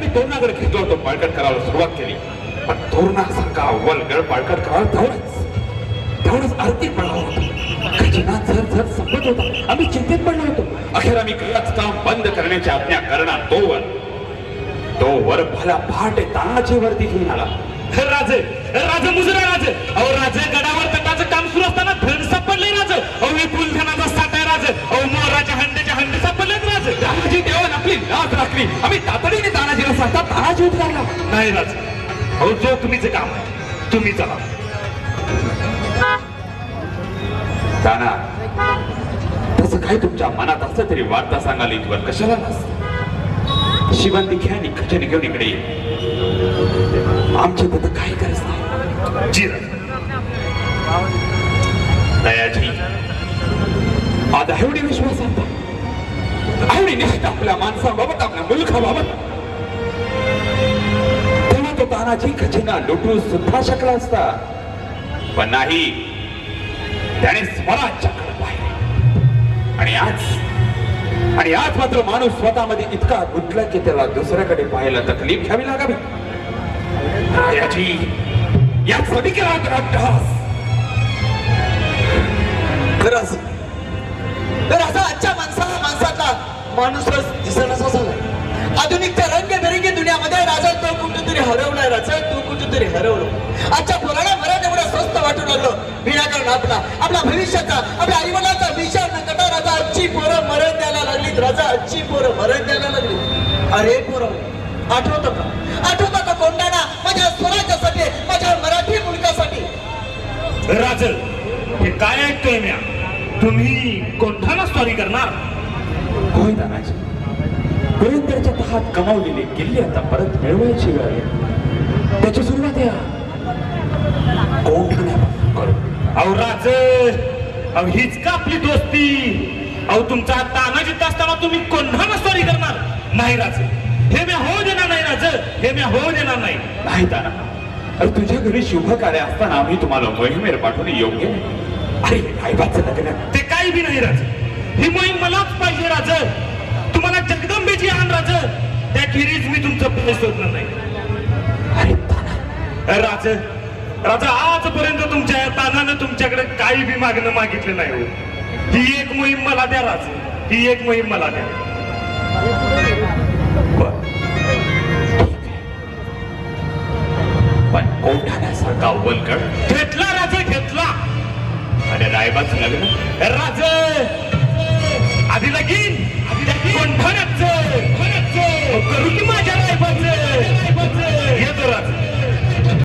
मी तोरणाकडे घेतलो होतो पाळकट करायला सुरुवात केली. पण तोरणासारखा अव्वलगड पाळकट करायला तेवढंच तेवढंच आर्थिक पडला होता. खजिना झर झर संपत होता. आम्ही चिंतेत पडलो होतो. अखेर आम्ही गडाच काम बंद करण्याची आज्ञा करणार तोवर तोवर भला पहाटे तानाची वरती घेऊन आला. राजे राजे मुजरा राजे. अहो राजे गडावर लाज आम्ही तातडीने तानाजीला सांगता तानाजी उद्गारला नाही राज. अहो जो तुम्हीच काम आहे तुम्ही चला. ताना तसं काय तुमच्या मनात असलं तरी वार्ता सांगाल इथवर. कशाला नसतं शिवंती घ्या आणि खजन घेऊन इकडे आमच्या तिथं काही गरज नाही. जी दयाजी आता एवढी विश्वास आता. एवढी निष्ठा आपल्या माणसाबाबत आपल्या मुलखाबाबत. तेव्हा तो तानाजी खजिना लुटू सुद्धा शकला असता. पण नाही त्याने स्वराज्याकडे पाहिले. आणि आज आणि आज मात्र माणूस स्वतःमध्ये इतका गुंतला की त्याला दुसऱ्याकडे पाहायला तकलीफ घ्यावी लागावी. दयाजी या सदिकेला होता अभ्यास. खरंच तर असा आजच्या माणसाला माणूसच दिसण्याचा झाला आधुनिकच्या रंगबेरंगी दुनियामध्ये राजा तो कुठेतरी हरवलाय राजा तू कुठेतरी हरवलो. आजच्या पुराणा मराठ एवढं स्वस्त वाटून लागलो विनाकारण आपला आपला भविष्याचा आपल्या आईवडाचा विचार न करता राजा आजची पोरं मरण द्यायला लागलीत. राजा आजची पोरं मरण द्यायला लागली अरे पोरं आठवतं का? आठवतं का कोंडाणा माझ्या स्वराज्यासाठी माझ्या मराठी मुलकासाठी राज हे काय ऐकतोय म्या? तुम्ही कोणठाना स्वारी करणार? होय तानाजी पुरंदरच्या तहात कमावलेले किल्ले आता परत मिळवायची वेळ त्याची सुरुवात या. कोंढाण्यापासून करू. अहो राज! अहो हीच का आपली दोस्ती? अहो तुमचा तानाजी असताना तुम्ही कोणाला स्वारी करणार? नाही राज. हे मी होऊ देणार नाही राज. हे मी होऊ देणार नाही. नाही ताना अरे तुझ्या घरी शुभ कार्य असताना आम्ही तुम्हाला मोहिमेर पाठवणे योग्य नाही. अरे रायबाचं लग्न. ते काही बी नाही राज. ही मोहीम मलाच पाहिजे राज. तुम्हाला जगदंबेची आण राज. त्याखेरीज मी तुमचं पुणे सोडणार नाही. अरे राज राजा आजपर्यंत तुमच्या तानानं तुमच्याकडे काही बी मागणं मागितलं नाही हो. ही एक मोहीम मला द्या राज. ही एक मोहीम मला द्या. पण कोठाण्यासारखा अव्वलकड घेतला राजा घेतला. आणि रायबाच लग्न. राज! आधी लगीन आधी लगीन कोणठाण्याचं करू की माझ्या